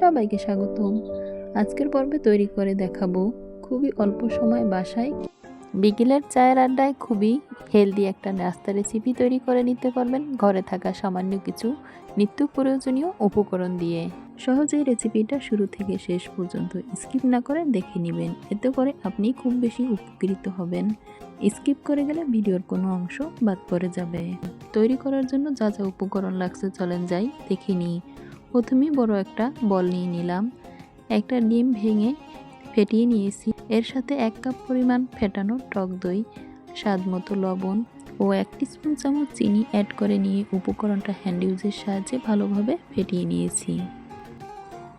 সবাইকে স্বাগতম। আজকের পর্বে তৈরি করে দেখাবো খুবই অল্প সময় বাসায় বিকেলের চায়ের আড্ডায় খুবই হেলদি একটা নাস্তা রেসিপি তৈরি করে নিতে পারবেন। ঘরে থাকা সামান্য কিছু নিত্য প্রয়োজনীয় উপকরণ দিয়ে। সহজেই রেসিপিটা শুরু থেকে শেষ পর্যন্ত স্কিপ না করে দেখে নেবেন। এতে করে আপনি খুব বেশি উপকৃত হবেন। স্কিপ করে গেলে ভিডিওর কোনো অংশ বাদ পড়ে যাবে। তৈরি করার জন্য যা যা উপকরণ লাগছে চলেন যাই, দেখে নিই। প্রথমেই বড় একটা বল নিয়ে নিলাম। একটা ডিম ভেঙে ফেটিয়ে নিয়েছি। এর সাথে এক কাপ পরিমাণ ফেটানো টক দই, স্বাদ মতো লবণ ও এক স্পুন চামচ চিনি অ্যাড করে নিয়ে উপকরণটা হ্যান্ড ইউজের সাহায্যে ভালোভাবে ফেটিয়ে নিয়েছি।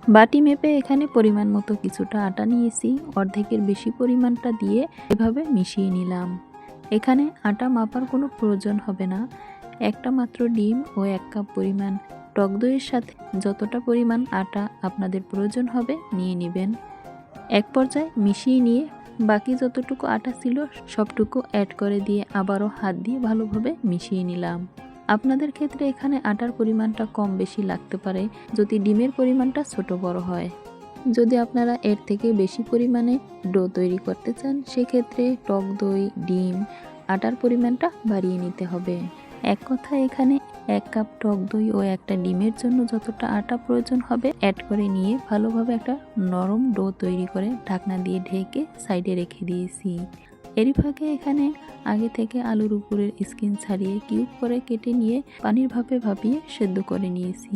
বাটি মেপে এখানে পরিমাণ মতো কিছুটা আটা নিয়েছি। অর্ধেকের বেশি পরিমাণটা দিয়ে এভাবে মিশিয়ে নিলাম। এখানে আটা মাপার কোনো প্রয়োজন হবে না। একটা মাত্র ডিম ও এক কাপ পরিমাণ টক দইয়ের সাথে যতটা পরিমাণ আটা আপনাদের প্রয়োজন হবে নিয়ে নেবেন। এক পর্যায়ে মিশিয়ে নিয়ে বাকি যতটুকু আটা ছিল সবটুকু অ্যাড করে দিয়ে আবারও হাত দিয়ে ভালোভাবে মিশিয়ে নিলাম। আপনাদের ক্ষেত্রে এখানে আটার পরিমাণটা কম বেশি লাগতে পারে যদি ডিমের পরিমাণটা ছোট বড় হয়। যদি আপনারা এর থেকে বেশি পরিমাণে ডো তৈরি করতে চান, সেক্ষেত্রে টক দই, ডিম, আটার পরিমাণটা বাড়িয়ে নিতে হবে। এক কথা এখানে এক কাপ টক দই ও একটা ডিমের জন্য যতটা আটা প্রয়োজন হবে অ্যাড করে নিয়ে ভালোভাবে একটা নরম ডো তৈরি করে ঢাকনা দিয়ে ঢেকে সাইডে রেখে দিয়েছি। এরই ফাঁকে এখানে আগে থেকে আলুর উপরের স্কিন ছাড়িয়ে কিউব করে কেটে নিয়ে পানির ভাপে ভাপিয়ে সেদ্ধ করে নিয়েছি।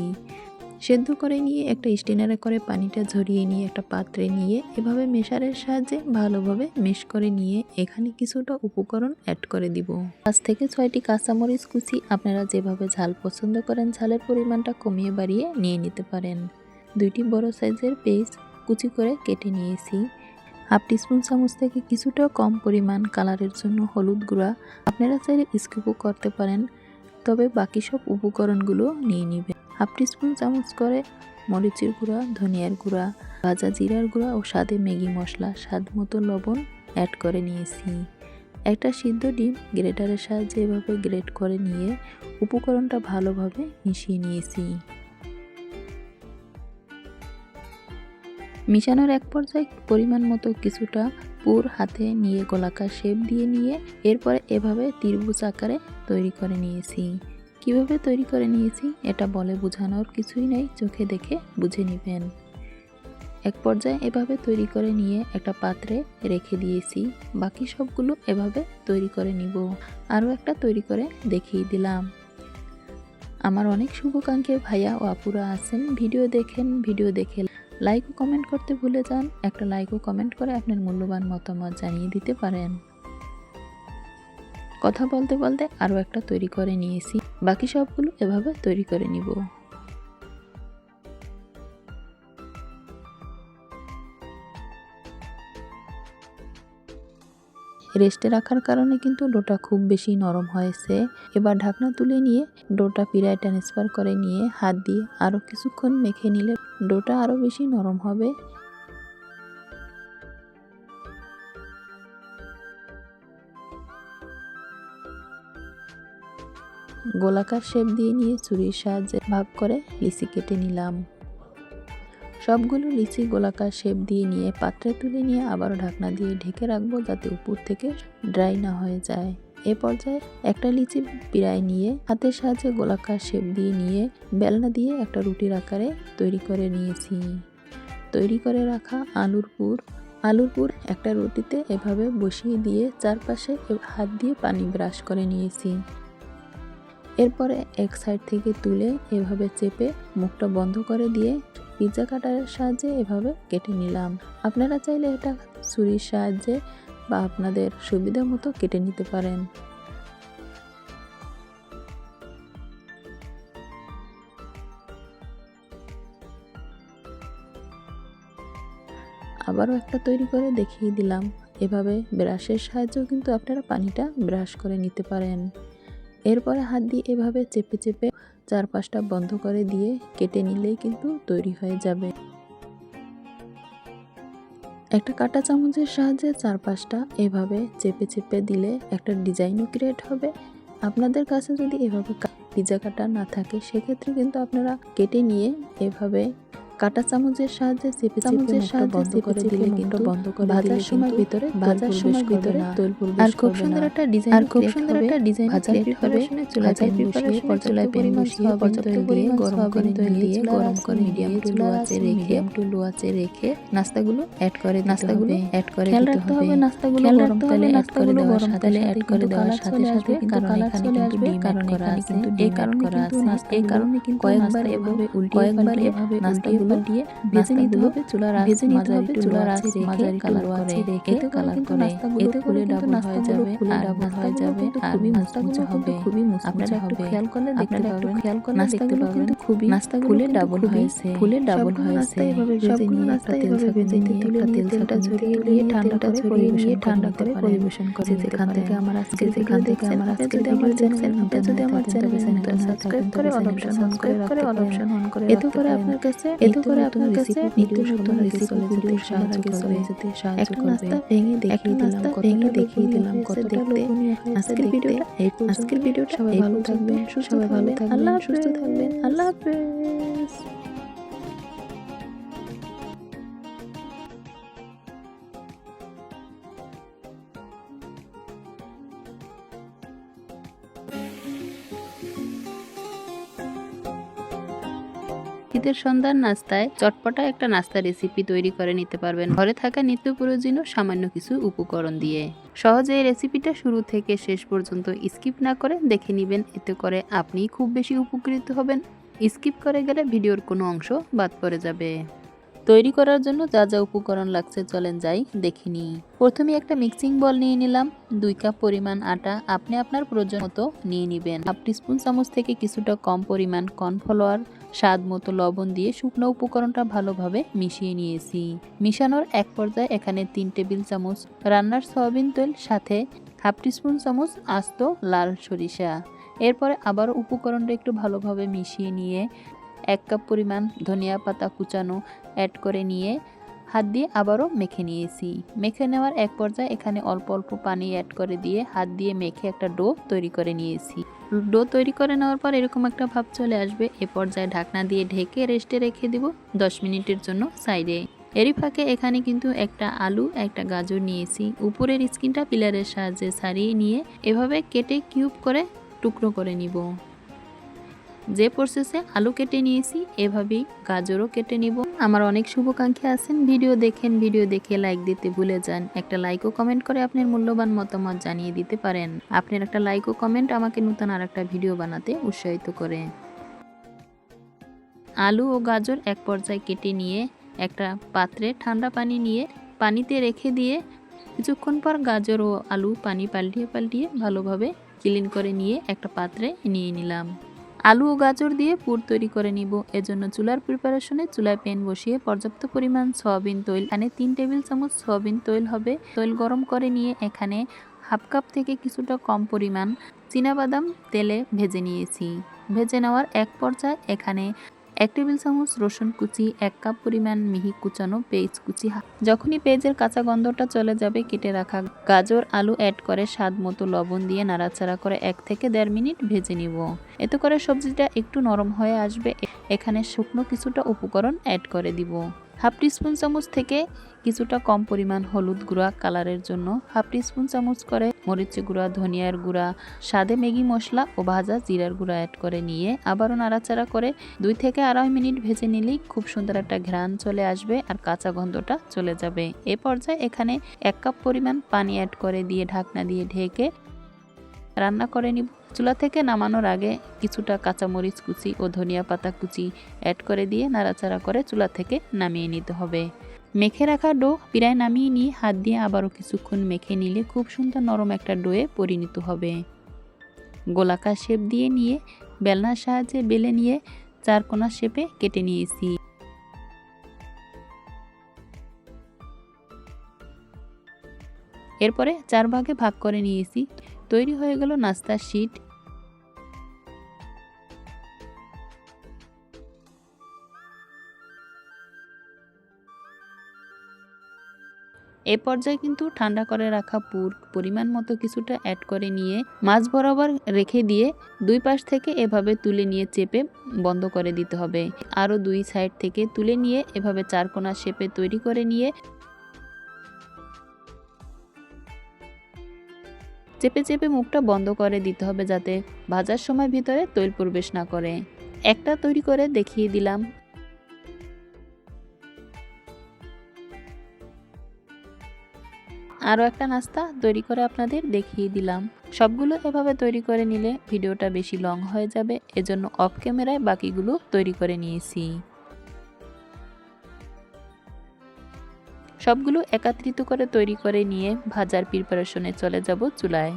সেদ্ধ করে নিয়ে একটা স্টেনারে করে পানিটা ঝরিয়ে নিয়ে, একটা পাত্রে নিয়ে এভাবে মেশারের সাহায্যে ভালোভাবে মেশ করে নিয়ে এখানে কিছুটা উপকরণ অ্যাড করে দিব। পাঁচ থেকে ছয়টি কাঁচামরিচ কুচি আপনারা যেভাবে ঝাল পছন্দ করেন, ঝালের পরিমাণটা কমিয়ে বাড়িয়ে নিয়ে নিতে পারেন। দুইটি বড় সাইজের পেস্ট কুচি করে কেটে নিয়েছি। হাফ টিস্পুন চামচ থেকে কিছুটা কম পরিমাণ কালারের জন্য হলুদ গুঁড়া আপনারা চাইলে স্কিপও করতে পারেন, তবে বাকি সব উপকরণগুলো নিয়ে নেবেন। হাফ টিস্পুন চামচ করে মরিচের গুঁড়া, ধনিয়ার গুঁড়া, ভাজা জিরার গুঁড়া ও স্বাদে ম্যাগি মশলা। স্বাদ মতো লবণ অ্যাড করে নিয়েছি। একটা সিদ্ধ ডিম গ্রেটারের সাহায্যে এভাবে গ্রেট করে নিয়ে উপকরণটা ভালোভাবে মিশিয়ে নিয়েছি। মিশানোর এক পর্যায়ে পরিমাণ মতো কিছুটা পুর হাতে নিয়ে গোলাকার শেপ দিয়ে নিয়ে এরপরে এভাবে ত্রিভুজ আকারে তৈরি করে নিয়েছি। কীভাবে তৈরি করে নিয়েছি, এটা বলে বোঝানোর কিছুই নেই, চোখে দেখে বুঝে নেবেন। এক পর্যায়ে এভাবে তৈরি করে নিয়ে একটা পাত্রে রেখে দিয়েছি, বাকি সবগুলো এভাবে তৈরি করে নিব। আরও একটা তৈরি করে দেখিয়ে দিলাম। আমার অনেক শুভকাঙ্ক্ষী ভাইয়া ও আপুরা আছেন, ভিডিও দেখেন, ভিডিও দেখে লাইক ও কমেন্ট করতে ভুলে যান, একটা লাইক ও কমেন্ট করে আপনার মূল্যবান মতামত জানিয়ে দিতে পারেন। কথা বলতে বলতে আরও একটা তৈরি করে নিয়েছি। বাকি সবগুলো এভাবে তৈরি করে নিব। রেস্টে রাখার কারণে কিন্তু ডোটা খুব বেশি নরম হয়েছে। এবার ঢাকনা তুলে নিয়ে ডোটা পিড়ায় ট্রান্সফার করে নিয়ে হাত দিয়ে আরও কিছুক্ষণ মেখে নিলে ডোটা আরও বেশি নরম হবে। গোলাকার শেপ দিয়ে নিয়ে ছুরির সাহায্যে ভাগ করে লিচি কেটে নিলাম। সবগুলো লিচি গোলাকার শেপ দিয়ে নিয়ে পাত্রে তুলে নিয়ে আবারও ঢাকনা দিয়ে ঢেকে রাখব যাতে উপর থেকে ড্রাই না হয়ে যায়। এ পর্যায়ে একটা লিচি পিড়ায় নিয়ে হাতের সাহায্যে গোলাকার শেপ দিয়ে নিয়ে বেলনা দিয়ে একটা রুটির আকারে তৈরি করে নিয়েছি। তৈরি করে রাখা আলুর পুর। আলুর পুর একটা রুটিতে এভাবে বসিয়ে দিয়ে চারপাশে হাত দিয়ে পানি ব্রাশ করে নিয়েছি। এরপরে এক সাইড থেকে তুলে এভাবে চেপে মুখটা বন্ধ করে দিয়ে পিৎজা কাটারের সাহায্যে এভাবে কেটে নিলাম। আপনারা চাইলে এটা ছুরির সাহায্যে বা আপনাদের সুবিধা মতো কেটে নিতে পারেন। আবারও একটা তৈরি করে দেখিয়ে দিলাম। এভাবে ব্রাশের সাহায্যেও কিন্তু আপনারা পানিটা ব্রাশ করে নিতে পারেন। এরপরে হাত দিয়ে এভাবে চেপে চেপে চারপাশটা বন্ধ করে দিয়ে কেটে নিলেই কিন্তু তৈরি হয়ে যাবে। একটা কাটা চামচের সাহায্যে চারপাশটা এভাবে চেপে চেপে দিলে একটা ডিজাইনও ক্রিয়েট হবে। আপনাদের কাছে যদি এভাবে পিজা কাটা না থাকে, সেক্ষেত্রে কিন্তু আপনারা কেটে নিয়ে এভাবে কাটা চামচের সাহায্যে চেপে চামচের সাহায্যে চেপে চেপে দিলে কিন্তু বন্ধ করে ভাজার সময় ভিতরে ভাজার সময় ভিতরে তৈল আর খুব সুন্দর একটা ডিজাইন আর খুব সুন্দর একটা ডিজাইন ভাজার প্রিপারেশনে প্যান বসিয়ে preparation-এ চুলায় পরিমাণ বসিয়ে পর্যাপ্ত দিয়ে গরম করে তেল দিয়ে গরম করে করে মিডিয়াম টু লো আঁচে রেখে টু লো আঁচে রেখে নাস্তাগুলো অ্যাড করে নাস্তাগুলো অ্যাড করে খেয়াল রাখতে হবে। নাস্তাগুলো গরম তেলে অ্যাড করে দেওয়ার গরম সাথে তেলে অ্যাড করে করে দেওয়ার সাথে সাথে কারণ কালার এখানে চলে কিন্তু আসবে, ডিম কারণ করা এখানে আছে কিন্তু এই কারণে করা আছে। এই কারণে কিন্তু কয়েকবার এভাবে উল্টিয়ে কয়েকবার এভাবে নাস্তাগুলো দিয়ে ভেজে নিতে হবে চুলার ভেজে নিতে হবে চুলার আঁচ মাঝারি কালার low রেখে এতে কালার করে এতে ফুলে ডাবল হয়ে যাবে আর হয়ে যাবে আর খুবই মুচমুচে হবে। হবে। খুবই মুচমুচে হবে। খেয়াল করলে দেখতে পাবেন। খেয়াল করলে নাস্তাগুলো কিন্তু খুবই ফুলে কিন্তু ডাবল হয়েছে। ফুলে ডাবল হয়েছে। নাস্তা এভাবে ভেজে নিয়ে একটা তেল এভাবে ছাঁকনি ভেজে দিয়ে তুলে একটা তেল তেলটা ঝরিয়ে নিয়ে ঠান্ডা করে ঝরিয়ে নিয়ে ঠান্ডা করে করে নিতে পারেন। পরিবেশন করে যেখান থেকে আমার আজকের যেখান থেকে আমার দেখছেন, আমার ভিডিও চ্যানেল দেখছেন, নতুন যদি আমার থাকেন, তবে চ্যানেলে চ্যানেলটা সাবস্ক্রাইব করে অল অপশন অন করে রাখতে পারেন। অপশন অন করে এতে করে আপনার কাছে এতে করে আপনার কাছে নিত্য নতুন রেসিপি ভিডিও ভিডিও সাহায্য করবে। ভেঙে দেখিয়ে দিলাম ভেঙে দেখিয়ে দিলাম কত হয়েছে। আজকের ভিডিওটা আজকের ভিডিওটা সবাই ভালো। থাকবেন সবাই ভালো থাকবেন। আল্লাহ সুস্থ। থাকবেন। আল্লাহ হাফেজ। শীতের সন্ধ্যার নাস্তায় চটপটা একটা নাস্তা রেসিপি তৈরি করে নিতে পারবেন। ঘরে থাকা নিত্য প্রয়োজনীয় সামান্য কিছু উপকরণ দিয়ে। সহজে এই রেসিপিটা শুরু থেকে শেষ পর্যন্ত স্কিপ না করে দেখে নেবেন। এতে করে আপনি খুব বেশি উপকৃত হবেন। স্কিপ করে গেলে ভিডিওর কোনো অংশ বাদ পড়ে যাবে। তৈরি করার জন্য যা যা উপকরণ লাগছে চলেন যাই দেখিনি প্রথমে একটা মিক্সিং বল নিয়ে নিলাম। দুই কাপ পরিমাণ আটা আপনি আপনার প্রয়োজন মতো নিয়ে নেবেন। হাফ টিস্পুন চামচ থেকে কিছুটা কম পরিমাণ কর্নফ্লাওয়ার, স্বাদ মতো লবণ দিয়ে শুকনো উপকরণটা ভালোভাবে মিশিয়ে নিয়েছি। মিশানোর এক পর্যায়ে এখানে তিন টেবিল চামচ রান্নার সয়াবিন তেল, সাথে হাফ টিস্পুন চামচ আস্ত লাল সরিষা। এরপরে আবারও উপকরণটা একটু ভালোভাবে মিশিয়ে নিয়ে এক কাপ পরিমাণ ধনিয়া পাতা কুচানো অ্যাড করে নিয়ে হাত দিয়ে আবারও মেখে নিয়েছি। মেখে নেওয়ার এক পর্যায়ে এখানে অল্প অল্প পানি অ্যাড করে দিয়ে হাত দিয়ে মেখে একটা ডো তৈরি করে নিয়েছি। ডো তৈরি করে নেওয়ার পর এরকম একটা ভাব চলে আসবে, এ পর্যায়ে ঢাকনা দিয়ে ঢেকে রেস্টে রেখে দিব দশ মিনিটের জন্য সাইডে এরই ফাঁকে এখানে কিন্তু একটা আলু, একটা গাজর নিয়েছি। উপরের স্কিনটা পিলারের সাহায্যে ছাড়িয়ে নিয়ে এভাবে কেটে কিউব করে টুকরো করে নিব। যে প্রসেসে আলু কেটে নিয়েছি, এভাবেই গাজরও কেটে নিব। আমার অনেক শুভাকাঙ্ক্ষী আছেন। ভিডিও দেখেন, ভিডিও দেখে লাইক দিতে ভুলে যান। একটা লাইক ও কমেন্ট করে আপনার মূল্যবান মতামত জানিয়ে দিতে পারেন। আপনার একটা লাইক ও কমেন্ট আমাকে নতুন আর একটা ভিডিও বানাতে উৎসাহিত করে। আলু ও গাজর এক পর্যায়ে কেটে নিয়ে, একটা পাত্রে ঠান্ডা পানি নিয়ে, পানিতে রেখে দিয়ে, কিছুক্ষণ পর গাজর ও আলু পানি পাল্টিয়ে পাল্টিয়ে ভালোভাবে ক্লিন করে নিয়ে একটা পাত্রে নিয়ে নিলাম। আলু ও গাজর দিয়ে পুর তৈরি করে নিব। এজন্য চুলার প্রিপারেশনে চুলায় প্যান বসিয়ে পর্যাপ্ত পরিমাণ সয়াবিন তৈল, এখানে তিন টেবিল চামচ সয়াবিন তৈল হবে। তৈল গরম করে নিয়ে এখানে হাফ কাপ থেকে কিছুটা কম পরিমাণ বাদাম তেলে ভেজে নিয়েছি। ভেজে নেওয়ার এক পর্যায়ে এখানে এক টেবিল চামচ রসুন কুচি, এক কাপ পরিমাণ মিহি কুচানো পেঁয়াজ কুচি যখনই পেঁয়াজের কাঁচা গন্ধটা চলে যাবে, কেটে রাখা গাজর আলু অ্যাড করে স্বাদ মতো লবণ দিয়ে নাড়াচাড়া করে এক থেকে দেড় মিনিট ভেজে নিব। এতে করে সবজিটা একটু নরম হয়ে আসবে। এখানে শুকনো কিছুটা উপকরণ অ্যাড করে দিব। হাফ টিস্পুন চামচ থেকে কিছুটা কম পরিমাণ হলুদ গুঁড়া কালারের জন্য হাফ টিস্পুন চামচ করে মরিচ গুঁড়া, ধনিয়ার গুঁড়া, স্বাদে ম্যাগি মশলা ও ভাজা জিরার গুঁড়া অ্যাড করে নিয়ে আবারও নাড়াচাড়া করে দুই থেকে আড়াই মিনিট ভেজে নিলেই খুব সুন্দর একটা ঘ্রাণ চলে আসবে আর কাঁচা গন্ধটা চলে যাবে। এ পর্যায়ে এখানে এক কাপ পরিমাণ পানি অ্যাড করে দিয়ে ঢাকনা দিয়ে ঢেকে রান্না করে নিব। চুলা থেকে নামানোর আগে কিছুটা কাঁচামরিচ কুচি ও ধনিয়া পাতা কুচি অ্যাড করে দিয়ে নাড়াচাড়া করে চুলা থেকে নামিয়ে নিতে হবে। মেখে রাখা ডো প্রায় নামিয়ে নিয়ে হাত দিয়ে আবারও কিছুক্ষণ মেখে নিলে খুব সুন্দর নরম একটা ডোয়ে পরিণত হবে। গোলাকার শেপ দিয়ে নিয়ে বেলনার সাহায্যে বেলে নিয়ে চারকোনা শেপে কেটে নিয়েছি। এরপরে চার ভাগে ভাগ করে নিয়েছি। তৈরি হয়ে গেল নাস্তার শিট। এ পর্যায়ে কিন্তু ঠান্ডা করে রাখা পুর পরিমাণ মতো কিছুটা অ্যাড করে নিয়ে মাছ বরাবর রেখে দিয়ে দুই পাশ থেকে এভাবে তুলে নিয়ে চেপে বন্ধ করে দিতে হবে। আরও দুই সাইড থেকে তুলে নিয়ে এভাবে চারকোনা শেপে তৈরি করে নিয়ে চেপে চেপে মুখটা বন্ধ করে দিতে হবে যাতে ভাজার সময় ভিতরে তৈল প্রবেশ না করে। একটা তৈরি করে দেখিয়ে দিলাম। আরও একটা নাস্তা তৈরি করে আপনাদের দেখিয়ে দিলাম। সবগুলো এভাবে তৈরি করে নিলে ভিডিওটা বেশি লং হয়ে যাবে, এজন্য অফ ক্যামেরায় বাকিগুলো তৈরি করে নিয়েছি। সবগুলো একত্রিত করে তৈরি করে নিয়ে ভাজার প্রিপারেশনে চলে যাব চুলায়।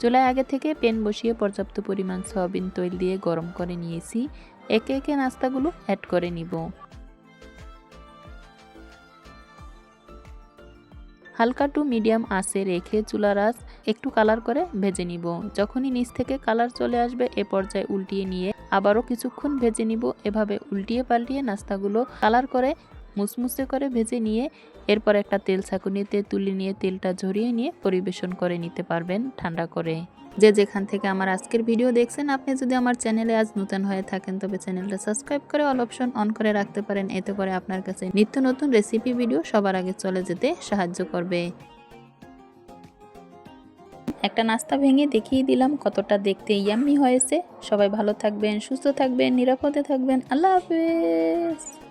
চুলায় আগে থেকে পেন বসিয়ে পর্যাপ্ত পরিমাণ সয়াবিন তৈল দিয়ে গরম করে নিয়েছি। একে একে নাস্তাগুলো অ্যাড করে নিব। হালকা টু মিডিয়াম আঁচে রেখে চুলার আঁচ একটু কালার করে ভেজে নিব। যখনই নিচ থেকে কালার চলে আসবে এ পর্যায়ে উল্টিয়ে নিয়ে আবারও কিছুক্ষণ ভেজে নিব। এভাবে উল্টিয়ে পাল্টিয়ে নাস্তাগুলো কালার করে মুসমুসে করে ভেজে নিয়ে এরপর একটা তেল ছাঁকুনিতে তুলে নিয়ে তেলটা ঝরিয়ে নিয়ে পরিবেশন করে নিতে পারবেন ঠান্ডা করে। যে যেখান থেকে আমার আজকের ভিডিও দেখছেন, আপনি যদি আমার চ্যানেলে আজ নতুন হয়ে থাকেন, তবে চ্যানেলটা সাবস্ক্রাইব করে অল অপশন অন করে রাখতে পারেন, এতে করে আপনার কাছে নিত্য নতুন রেসিপি ভিডিও সবার আগে চলে যেতে সাহায্য করবে। একটা নাস্তা ভেঙে দেখিয়ে দিলাম, কতটা দেখতে ইয়াম্মি হয়েছে। সবাই ভালো থাকবেন, সুস্থ থাকবেন, নিরাপদে থাকবেন। আল্লাহ হাফেজ।